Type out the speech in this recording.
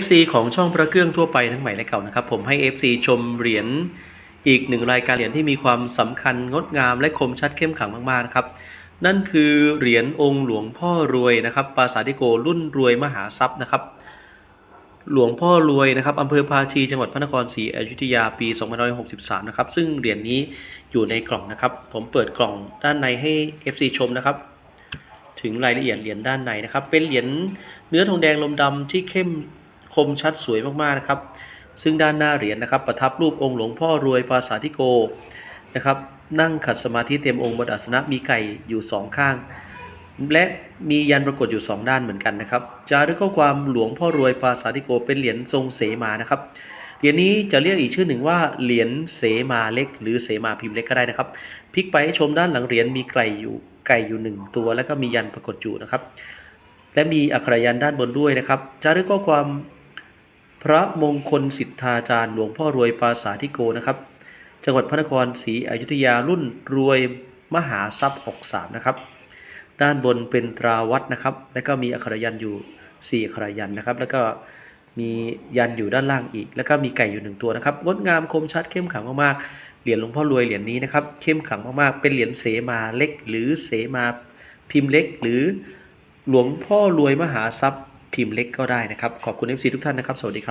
FC ของช่องพระเครื่องทั่วไปทั้งใหม่และเก่านะครับ ผมให้ FC ชมเหรียญอีกหนึ่งรายการเหรียญที่มีความสำคัญงดงามและคมชัดเข้มขลังมากๆนะครับ นั่นคือเหรียญองค์หลวงพ่อรวยนะครับปราสาทิโกรุ่นรวยมหาทรัพย์นะครับ หลวงพ่อรวยนะครับอำเภอภาชีจังหวัดพระนครศรีอยุธยาปี2563 นะครับ ซึ่งเหรียญนี้อยู่ในกล่องนะครับ ผมเปิดกล่องด้านในให้ FC ชมนะครับถึงรายละเอียดเหรียญด้านในนะครับ เป็นเหรียญเนื้อทองแดงลมดำที่เข้ม คมชัดสวยมากๆนะครับ ซึ่งด้านหน้าเหรียญนะครับ ประทับรูปองค์หลวงพ่อรวยปราสาทธิโกนะครับนั่งขัดสมาธิเต็มองค์บนอาสนะมีไก่อยู่สองข้าง และมียันปรากฏอยู่สองด้านเหมือนกันนะครับจารึกข้อความหลวงพ่อรวยปราสาทธิโกเป็นเหรียญทรงเสมานะครับเหรียญนี้จะเรียกอีกชื่อหนึ่งว่าเหรียญเสมาเล็ก หรือเสมาพิมพ์เล็กก็ได้นะครับพลิกไปให้ชมด้านหลังเหรียญมีไก่อยู่ไก่อยู่หนึ่งตัว แล้วก็มียันปรากฏอยู่นะครับ และมีอักขรยันด้านบนด้วยนะครับจารึกข้อความ พระมงคลสิทธาจารย์หลวงพ่อรวยปาสาทธิโกนะครับ จังหวัดพระนครศรีอยุธยารุ่นรวยมหาทรัพย์ 63 นะครับ ด้านบนเป็นตราวัดนะครับ แล้วก็มีอักขรยันอยู่ 4 อักขรยันนะครับ แล้วก็มียันอยู่ด้านล่างอีก แล้วก็มีไก่อยู่หนึ่งตัวนะครับ งดงามคมชัดเข้มขังมากๆ เหรียญหลวงพ่อรวยเหรียญนี้นะครับ เข้มขังมากๆ เป็นเหรียญเสมาเล็ก หรือเสมาพิมพ์เล็ก หรือหลวงพ่อรวยมหาทรัพย์พิมพ์เล็กก็ได้นะครับ ขอบคุณ FC ทุกท่านนะครับ สวัสดีครับ